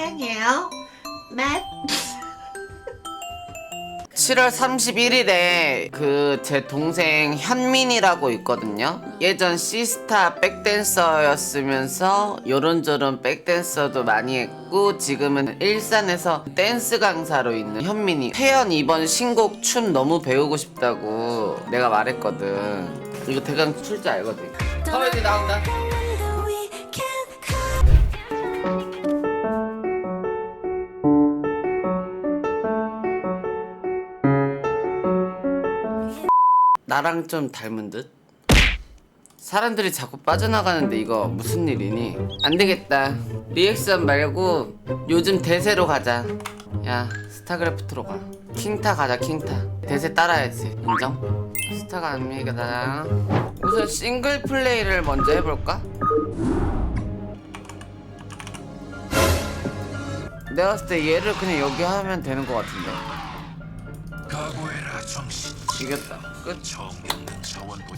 사랑해요. 맷. 7월 31일에 그 제 동생 현민이라고 있거든요. 예전 시스타 백댄서였으면서 요런저런 백댄서도 많이 했고 지금은 일산에서 댄스 강사로 있는 현민이. 태연 이번 신곡 춤 너무 배우고 싶다고 내가 말했거든. 이거 대강 출줄 알거든. 커메디 나온다. 나랑 좀 닮은 듯? 사람들이 자꾸 빠져나가는데 이거 무슨 일이니? 안 되겠다. 리액션 말고 요즘 대세로 가자. 야, 스타크래프트로 가. 킹타 가자, 킹타. 대세 따라야지. 인정? 스타가 아닙니다. 우선 싱글 플레이를 먼저 해볼까? 내가 봤을 때 얘를 그냥 여기 하면 되는 것 같은데. 이겼다. 끝.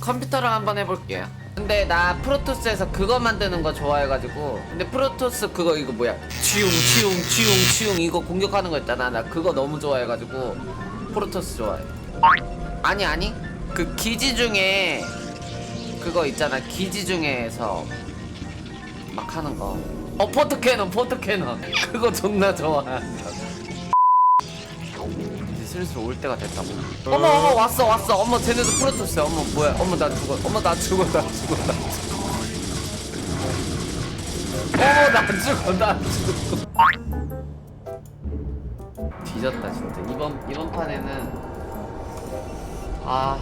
컴퓨터랑 한번 해볼게요. 근데 나 프로토스에서 그거 만드는 거 좋아해가지고. 근데 프로토스 그거 이거 뭐야? 치웅 치웅 치웅 치웅 이거 공격하는 거 있잖아. 나 그거 너무 좋아해가지고 프로토스 좋아해. 아니 아니 그 기지 중에 그거 있잖아. 기지 중에서 막 하는 거. 어 포트 캐논 포트 캐논 그거 존나. 이제 슬슬 올 때가 됐다고. 어머 어머 왔어 왔어. 어머 쟤네도 프로토스야. 어머 뭐야? 어머 나 죽어. 어머 나 죽어 나 죽어 나 죽어. 어머 나 죽어 나 죽어. 뒤졌다 진짜. 이번 이번 판에는 아.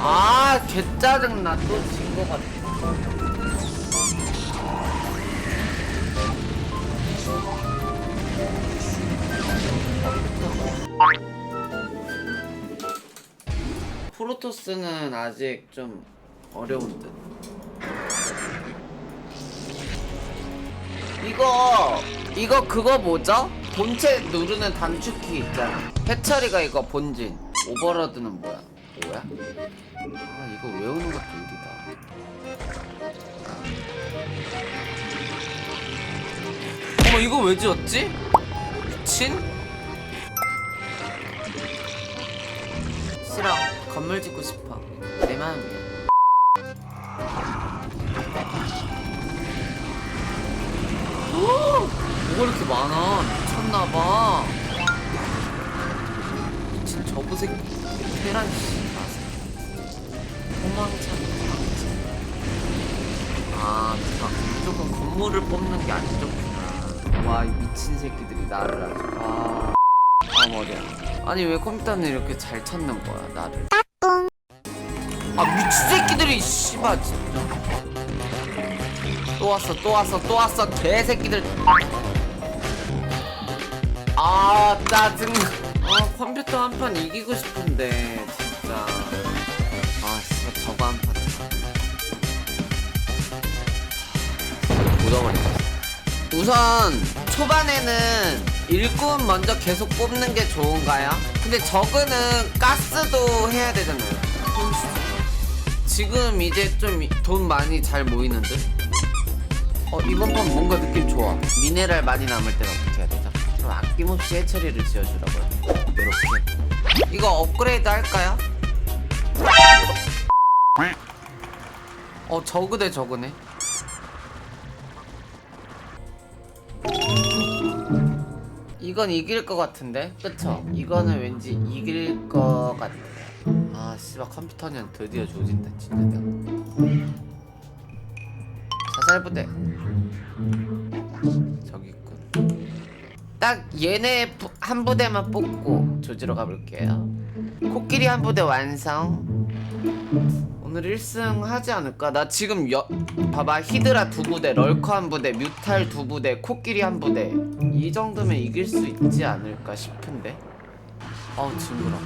아, 개 짜증나. 또 진 거 같아. 프로토스는 아직 좀 어려운 듯. 이거 이거 그거 뭐죠? 본체 누르는 단축키 있잖아. 해처리가 이거 본진. 오버로드는 뭐야? 뭐야? 아 이거 외우는 것도 일이다. 어머 이거 왜 지었지? 미친? 싫어. 건물 짓고 싶어. 내 마음이야. 오! 뭐가 이렇게 많아? 미쳤나봐. 미친 저부 새끼. 테란 씨. 도망쳐. 아, 막 무조건 건물을 뽑는 게 안 좋구나. 와, 이 미친 새끼들이 나를 아주. 아, 아 머리야. 아니 왜 컴퓨터는 이렇게 잘 찾는 거야, 나를? 아 미친 새끼들이 씨발 진짜. 또 왔어, 또 왔어, 또 왔어, 개새끼들. 아 짜증. 아 컴퓨터 한 판 이기고 싶은데 진짜. 아 씨발 저거 한 판. 묻어버리자. 우선 초반에는 일꾼 먼저 계속 뽑는 게 좋은가요? 근데 저그는 가스도 해야 되잖아요. 지금 이제 좀 돈 많이 잘 모이는 듯? 어 이번 판 뭔가 느낌 좋아. 미네랄 많이 남을 때는 어떻게 해야 되죠? 좀 아낌없이 해처리를 지어주라고요. 이렇게. 이거 업그레이드 할까요? 어 저그 대 저그네. 이건 이길 것 같은데? 그쵸? 이거는 왠지 이길 것 같아. 아, 씨발 컴퓨터는 드디어 조진다, 진짜 내가. 자살부대. 저기 있군. 딱 얘네 부- 한 부대만 뽑고 조지러 가볼게요. 코끼리 한 부대 완성. 오늘 1승 하지 않을까? 나 지금 여, 봐봐 히드라 두 부대, 럴커 한 부대, 뮤탈 두 부대, 코끼리 한 부대 이 정도면 이길 수 있지 않을까 싶은데 어우 징그러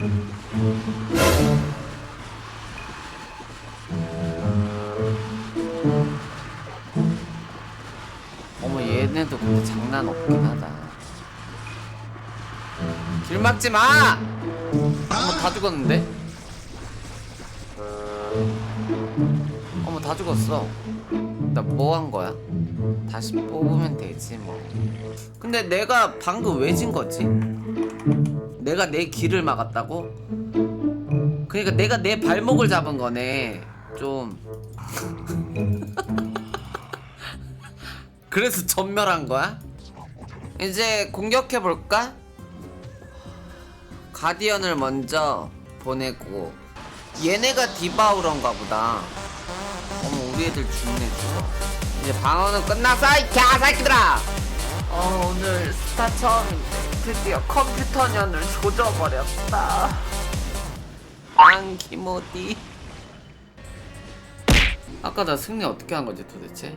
어머 얘네도 근데 장난 없긴 하다 길 막지 마! 어머 다 죽었는데? 어머 다 죽었어. 나 뭐 한 거야? 다시 뽑으면 되지 뭐 근데 내가 방금 왜 진 거지? 내가 내 길을 막았다고? 그러니까 내가 내 발목을 잡은 거네 좀 그래서 전멸한 거야? 이제 공격해 볼까? 가디언을 먼저 보내고 얘네가 디바우런가 보다 어머 우리 애들 죽네 죽어 이제 방어는 끝났어 이 개새끼들아 어 오늘 스타처럼 드디어 컴퓨터년을 조져버렸다 안기모디 아까 나 승리 어떻게 한 거지 도대체?